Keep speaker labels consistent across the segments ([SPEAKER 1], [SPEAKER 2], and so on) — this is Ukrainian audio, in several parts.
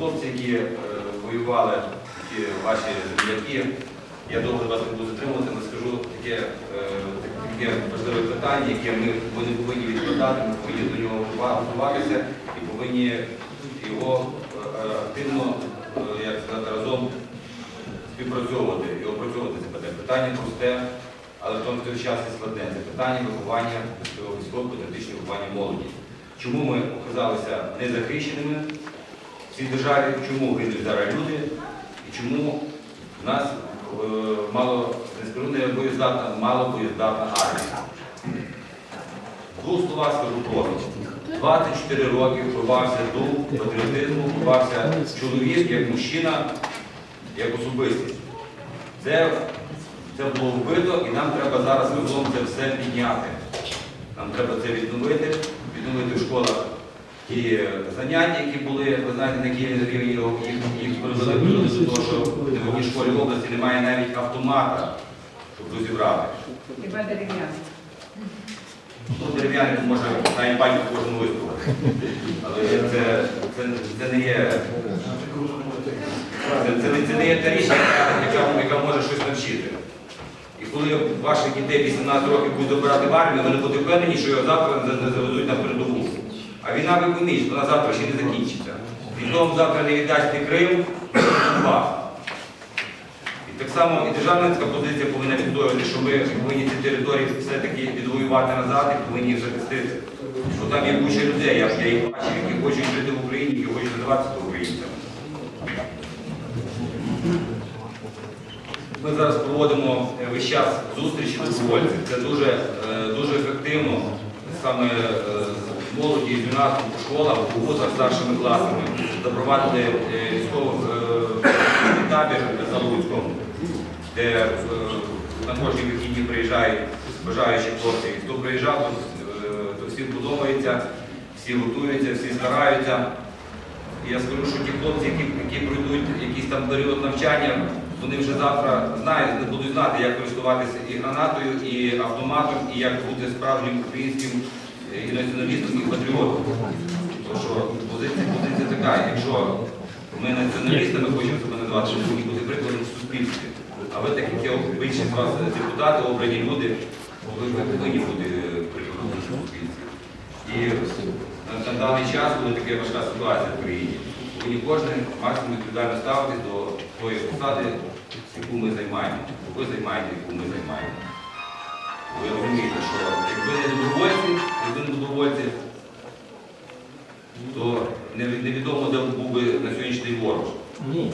[SPEAKER 1] хлопці, які е, воювали, які ваші земляки. Я довго вас не буду затримувати, але скажу таке, е, таке важливе питання, яке ми, ми не повинні відкладати, ми повинні до нього готуватися і повинні його е, активно, е, як сказати, разом співпрацьовувати і опрацьовувати це питання. Питання просте, але в тому час і складне. Це питання виховання військово-патріотичного виховання молоді. Чому ми оказалися незахищеними цій державі, чому гинуть зараз люди і чому в нас е, мало, не скажу, не боєздатна, мало боєздатна армія. Двох словах скажу просто. 24 роки вбивався дух патріотизму, вбивався чоловік як мужчина, як особистість. Це, це було вбито і нам треба зараз разом це все підняти. Нам треба це відновити, відновити в школах ті заняття, які були, ви знаєте, на якій рівні їх, їх привели до того, що в одній школі в області немає навіть автомата, щоб розібрати.
[SPEAKER 2] Хіба дерев'яний?
[SPEAKER 1] Ну, дерев'яний може на імпаті кожен виступити. Але це, це, це не є. Це, це, не- це не є та річ, яка, яка, яка може щось навчити. І коли ваших дітей 18 років будуть добирати в армію, вони будуть впевнені, що його завтра не не заведуть на передову. А війна ви поміть, вона завтра ще не закінчиться. Тому завтра не віддасться Крим, вас. І так само і державницька позиція повинна відстоювати, що ми повинні ці території все-таки відвоювати назад і повинні їх захистити. Бо там є куча людей, я, їх бачив, які хочуть жити в Україні, які хочуть називатися українцями. Ми зараз проводимо е, весь час зустрічі добровольців. Це дуже, е, дуже ефективно саме е, молоді з юнацтвом по школах, у вузах старшими класами запровадили е, військовий е, табір за Луцьком, де е, на кожні вихідні приїжджають бажаючі хлопці. Хто приїжджав, то, всім подобається, всі готуються, всі стараються. Я скажу, що ті хлопці, які, які пройдуть якийсь там період навчання, вони вже завтра знають, будуть знати, як користуватися і гранатою, і автоматом, і як бути справжнім українським і націоналістом, і патріотом. Тому що позиція, позиція така, якщо ми націоналістами хочемо себе називати, ми повинні бути прикладом в суспільстві. А ви, так як я більшість вас депутати, обрані люди, ви ви повинні бути прикладом суспільстві. І на, даний час, коли така важка ситуація в країні, повинні кожен максимум відповідально ставитись до тої посади, яку ми займаємо, ви займаєте, яку ми займаємо. Ви розумієте, що був би на сьогоднішній ворог.
[SPEAKER 3] Ні.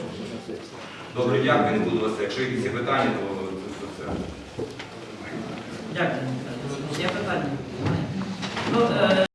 [SPEAKER 1] Добре, дякую, не буду вас. Якщо якісь питання, то